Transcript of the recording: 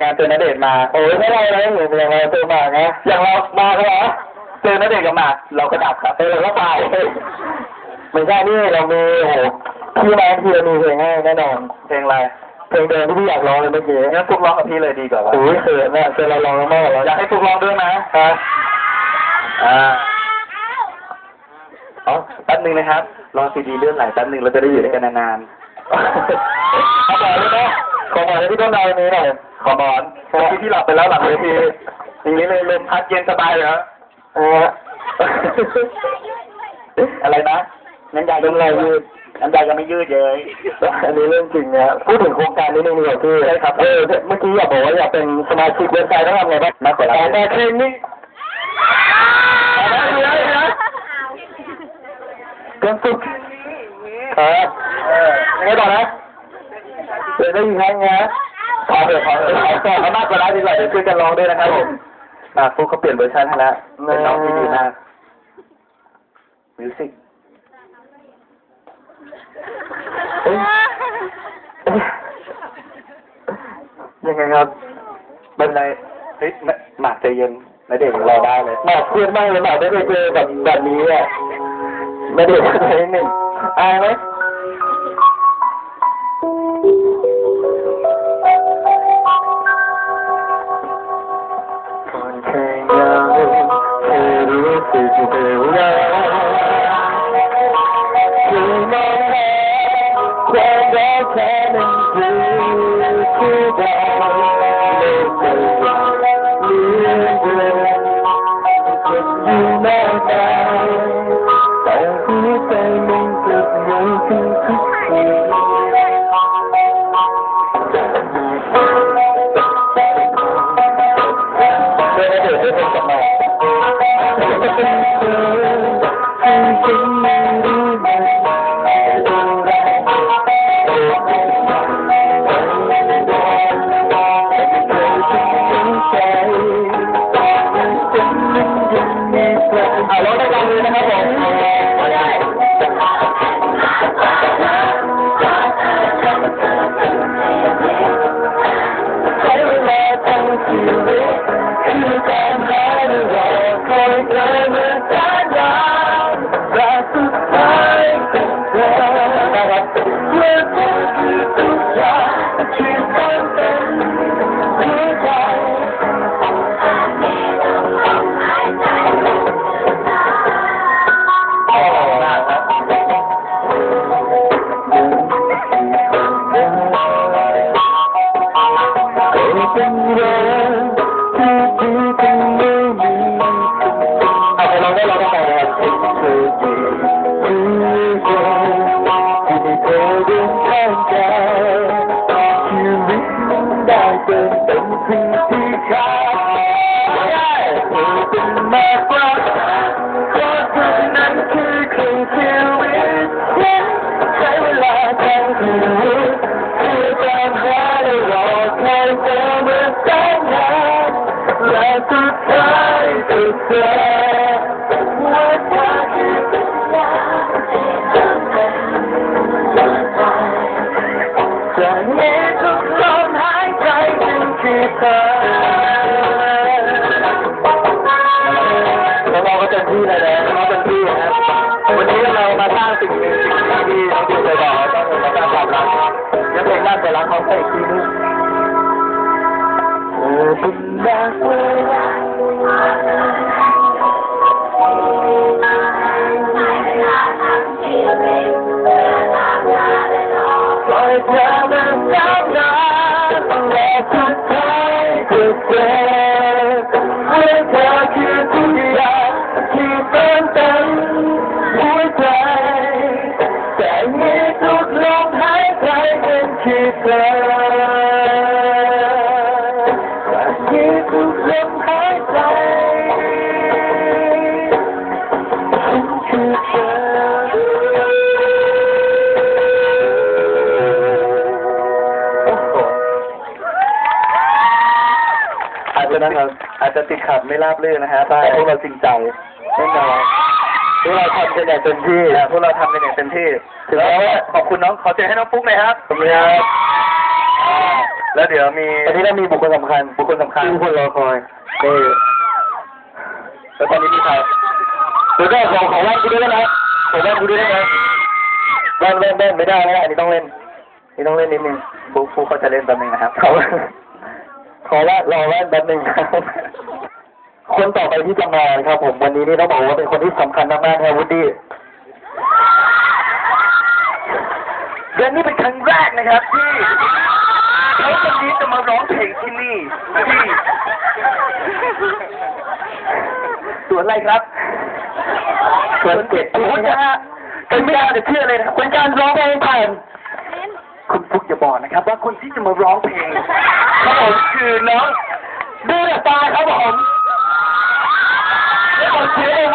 งานเจอณเดชน์มาโอ้ยไม่ได้เลยหนูอย่างเราเจอหมากนะอย่างเรามาก็เหรอเจอณเดชน์กับหมากเราก็ดับครับเออเราก็ไปไม่ใช่นี่เรามีโอ้โหพี่มาพี่เรามีเพลงให้แน่นอนเพลงอะไรเพลงเดิมที่พี่อยากร้องเลยเมื่อกี้งั้นฟุกร้องกับพี่เลยดีกว่าวะโอ้ยเขินนะเจอเราร้องแล้วไม่ร้องอยากให้ฟุกร้องด้วยนะฮะอ่าอ๋อแป๊บนึงนะครับรอซีดีเลื่อนไหลแป๊บนึงเราจะได้อยู่ด้วยกันนานๆขอหมอนได้ไหม ขอหมอนให้พี่ต้นดาวนี้หน่อยขอหมอนเมื่อกี้พี่หลับไปแล้วหลับเลยพี่อย่างนี้เลยลมพัดเย็นสบายเลยครับเอออะไรนะน้ำยาเป็นอะไรยืดน้ำยายังไม่ยืดเลยอันนี้เรื่องจริงนะพูดถึงโครงการนี้นึงดีกว่าพี่ใช่ครับเออเมื่อกี้อยากบอกว่าอยากเป็นสมาชิกเว็บไซต์ต้องทำไงบ้างมาขอรับแต่เพลงนี้เกินสุดเออเออยังไงต่อนะเดี๋ ยวได้ยินครั้งนะขอเดี๋ยวขอเดี๋ยวขอต่อเขามากกว่านั้นดีกว่าเดี๋ยวช่วยกันร้องด้วยนะครับผมมาฟุกเขาเปลี่ยนเวอร์ชันให้แล้วเป็นน้องที่ดีมากมิวสิกเอ้ยเอ้ยยังไงครับเป็นไรเฮ้ยหมากใจเย็นนะเด็กรอได้เลยหมากเครียดมากเลยหมากไม่เคยเจอแบบแบบนี้อะไม่ได้ใจหนึ่งอายไหม สุดท้ายก็เจอว่าเธอคือสัญญาที่เป็นจากนี้ทุกลมหายใจจึงคือเธอเราลองกันเต็มที่เลยนะเราเต็มที่นะครับวันนี้เรามาสร้างสิ่งหนึ่งสิ่งที่น้องดิวเคยบอกว่าต้องมาสร้างความรักยังเพลงแรกไปรักเขาไปอีกทีนึง ออเป็นรักเวลาปล่อยเธอมาสร้างรักและสุดท้ายก็เจเมื่อเธอคือทุกอย่างที่เติมเต็มหัวใจแต่มีทุกลมหายใจเป็นคือเธอ จจะติดขัดไม่ราบรื่นนะฮะแต่พวกเราจริงใจแน่นอนพวกเราทำกันอย่างเต็มที่นะพวกเราทำกันอย่างเต็มที่ถึงแม้ว่าขอบคุณน้องขอเสียงให้น้องฟุ๊กหน่อยครับขอบคุณครับแล้วเดี๋ยวมีตอนนี้เรามีบุคคลสำคัญ บุคคลสำคัญที่ทุกคนรอคอยนี่แล้วตอนนี้มีใครเดี๋ยวก็ขอขอแว่นกูด้วยได้ไหมขอแว่นกูด้วยได้ไหมแว่นแว่นแว่นไม่ได้นะอันนี้ต้องเล่นอันนี้ต้องเล่นนิดนึงฟูฟูเขาจะเล่นแป๊บนึงนะครับขอ ขอแว่นรอแว่นแป๊บนึงครับคนต่อไปที่จะมาครับผมวันนี้นี่ต้องบอกว่าเป็นคนที่สำคัญมากๆครับวุฒิเดือนนี้เป็นครั้งแรกนะครับที่เขาคนนี้จะมาร้องเพลงที่นี่ที่สวนอะไรครับส่วนเจ็ดคุณพุทธนะฮะเป็นไม่ได้จะเชื่อเลยนะครับเป็นการร้องเพลงผ่านคุณฟุกอย่าบอกนะครับ ว่าคนที่จะมาร้องเพลง ครับผมคือน้องดูแต่ตาครับผมแล้วผมเสียเอง